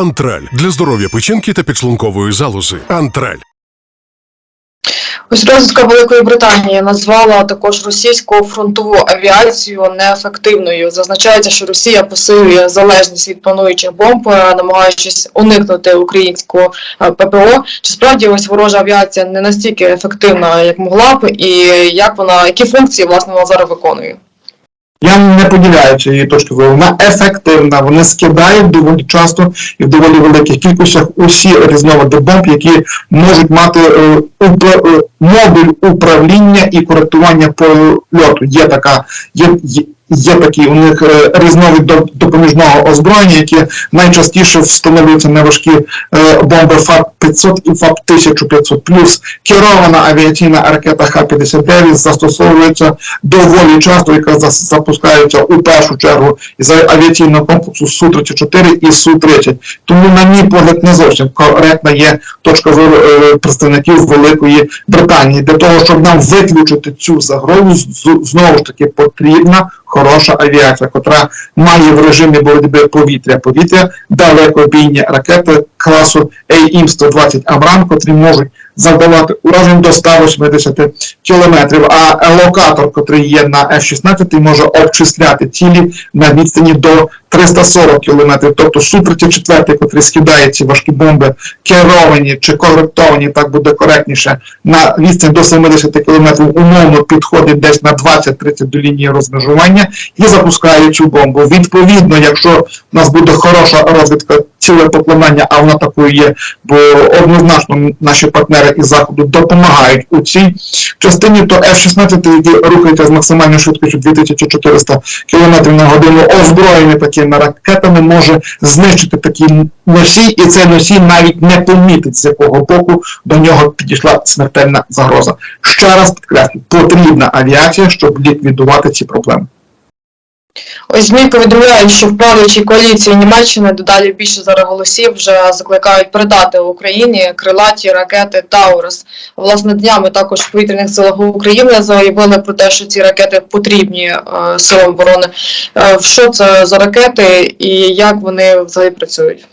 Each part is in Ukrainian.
Антраль для здоров'я печінки та підшлункової залози. Антраль. Ось розвідка Великої Британії назвала також російську фронтову авіацію неефективною. Зазначається, що Росія посилює залежність від плануючих бомб, е, намагаючись уникнути українського е, ППО. Чи справді ось ворожа авіація не настільки ефективна, як могла б, і як вона, які функції власне вона зараз виконує? Я не поділяю цієї точки зору. Вона ефективна, вони скидають доволі часто і в доволі великих кількостях усі різновиди бомб, які можуть мати е, е, модуль управління і коректування польоту. Є така, є, є такий у них е, різновид до- допоміжного озброєння, які найчастіше встановлюються на важкі е, бомби ФАП-500 і ФАП-1500+. Плюс керована авіаційна ракета Х-59 застосовується доволі часто, яка запускається у першу чергу із авіаційного комплексу Су-34 і Су-30. Тому, на мій погляд, не зовсім коректна є точка зору е, представників Великої Британії. Для того, щоб нам виключити цю загрозу, знову ж таки потрібна хороша авіація, котра має в режимі боротьби повітря-повітря далекобійні ракети класу AIM-120 Абрам, котрі можуть завдавати уражень до 180 кілометрів, а локатор, котрий є на F-16, може обчисляти цілі на відстані до 340 кілометрів. Тобто Су-34, котрий скидає ці важкі бомби, керовані чи коректовані, так буде коректніше, на відстань до 70 кілометрів умовно підходить десь на 20-30 до лінії розмежування і запускає цю бомбу. Відповідно, якщо в нас буде хороша розвідка ціле покладання, а вона такою є, бо однозначно наші партнери із заходу допомагають у цій частині, то F-16, які рухаються з максимальною швидкістю 2400 км на годину, озброєні такими ракетами, може знищити такий носій, і цей носій навіть не помітить, з якого боку до нього підійшла смертельна загроза. Ще раз підкреслю, потрібна авіація, щоб ліквідувати ці проблеми. Ось ЗМІ повідомляють, що в правлячій коаліції Німеччини дедалі більше зараз голосів вже закликають передати Україні крилаті ракети Таурус. Власне, днями також в повітряних силах України заявили про те, що ці ракети потрібні е, силам оборони. Е, що це за ракети і як вони взагалі працюють?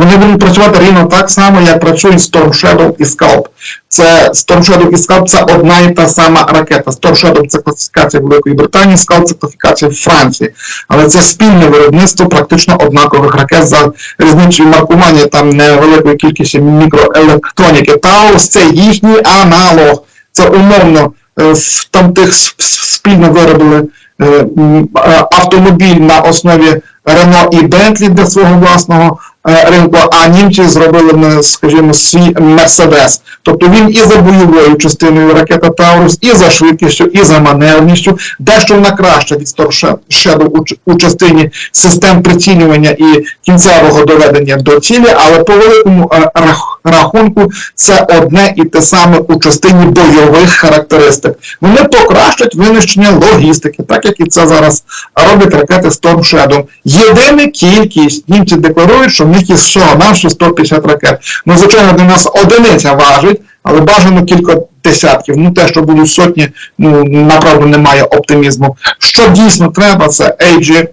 Вони будуть працювати рівно так само, як працює Storm Shadow і Scalp. Це Storm Shadow і Scalp це одна і та сама ракета. Storm Shadow це класифікація Великої Британії, Scalp це класифікація Франції. Але це спільне виробництво практично однакових ракет за різницею маркування там невеликої кількості мікроелектроніки. Таурус це їхній аналог. Це умовно е, там тих спільно виробили е, е, автомобіль на основі Renault і Bentley для свого власного ринку, а німці зробили, скажімо, свій Мерседес. Тобто він і за бойовою частиною ракета Таурус, і за швидкістю, і за маневрністю, дещо вона краща від Storm Shadow у, частині систем прицінювання і кінцевого доведення до цілі, але по великому рахунку. рах- рахунку це одне і те саме у частині бойових характеристик. Вони покращать винищення логістики, так як і це зараз роблять ракети Storm Shadow. Єдина кількість німці декларують, що в них є всього навше 150 ракет. Ну, звичайно, для нас одиниця важить, але бажано кілька десятків. Ну, те, що будуть сотні, ну, направду немає оптимізму. Що дійсно треба, це AG,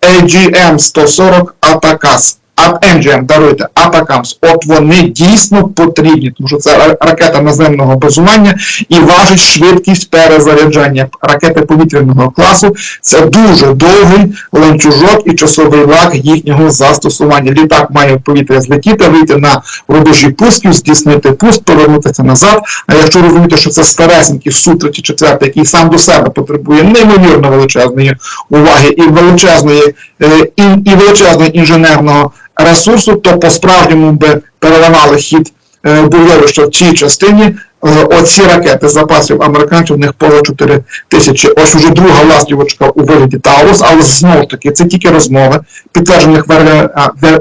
AGM 140 Атакас. А NGM, даруйте, Атакамс. От вони дійсно потрібні, тому що це ракета наземного базування і важить швидкість перезаряджання. Ракети повітряного класу це дуже довгий ланцюжок і часовий лаг їхнього застосування. Літак має в повітря злетіти, вийти на рубежі пусків, здійснити пуск, повернутися назад. А якщо розуміти, що це старесенький Су-34, який сам до себе потребує неймовірно величезної уваги і величезної е, і, і величезного інженерного ресурсу, то по-справжньому би переламали хід е, бойовища в цій частині. Е, Оці ракети запасів американців, в них поза 4 тисячі. Ось уже друга ластівочка у вигляді Таурус, але знову ж таки, це тільки розмови. Підтверджених варі-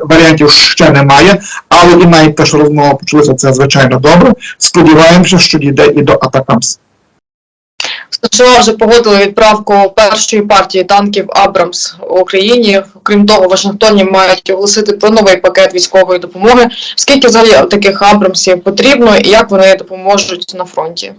варіантів ще немає, але і навіть те, що розмова почалися, це звичайно добре. Сподіваємося, що дійде і до Атакамс. США вже погодили відправку першої партії танків Абрамс Україні. Крім того, Вашингтоні мають оголосити про новий пакет військової допомоги. Скільки взагалі таких Абрамсів потрібно і як вони допоможуть на фронті?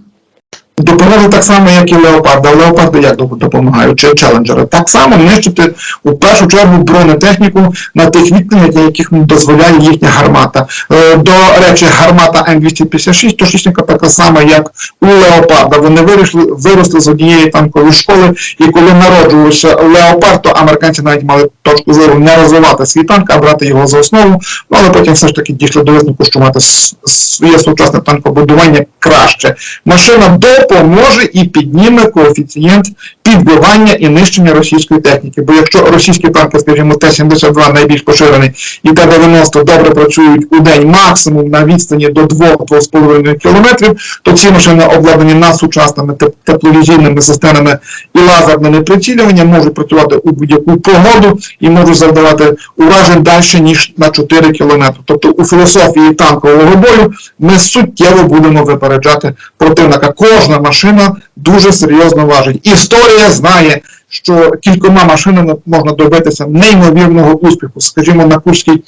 Допоможе так само, як і леопарди. А леопарди як допомагають? Чи челенджери? Так само нищити у першу чергу бронетехніку на тих відстанях, яких дозволяє їхня гармата. Е, До речі, гармата М256, точнісінько така сама, як у леопарда. Вони виросли, виросли з однієї танкової школи, і коли народжувався леопард, то американці навіть мали точку зору не розвивати свій танк, а брати його за основу. Але потім все ж таки дійшли до висновку, що мати своє сучасне танкобудування краще. Машина допоможе і підніме коефіцієнт підбивання і нищення російської техніки. Бо якщо російські танки, скажімо, Т-72 найбільш поширений і Т-90 добре працюють у день максимум на відстані до 2-2,5 кілометрів, то ці машини обладнані надсучасними теп- тепловізійними системами і лазерними прицілюванням, можуть працювати у будь-яку погоду і можуть завдавати уражень далі, ніж на 4 кілометри. Тобто у філософії танкового бою ми суттєво будемо випереджати противника. Кожна машина дуже серйозно важить. Історія знає, що кількома машинами можна добитися неймовірного успіху. Скажімо, на Курській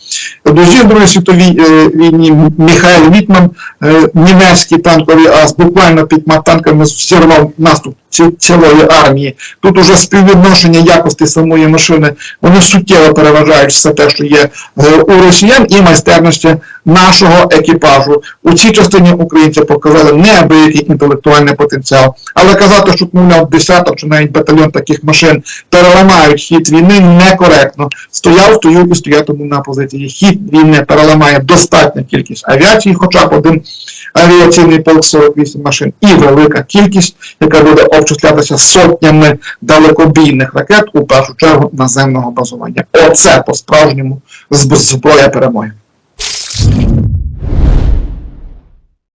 дозі в Другій світовій е, війні Міхайл Вітман, німецький німецькі танкові, а з буквально п'ятьма танками зірвав наступ цілої армії. Тут уже співвідношення якості самої машини, вони суттєво переважають все те, що є е, у росіян, і майстерності нашого екіпажу. У цій частині українці показали неабиякий інтелектуальний потенціал. Але казати, що мовляв десяток чи навіть батальйон таких машин переламають хід війни некоректно. Стояв, стою і стоятиму на позиції. Хід війни переламає достатня кількість авіації, хоча б один авіаційний полк 48 машин, і велика кількість, яка буде обчислятися сотнями далекобійних ракет, у першу чергу наземного базування. Оце по-справжньому зброя перемоги.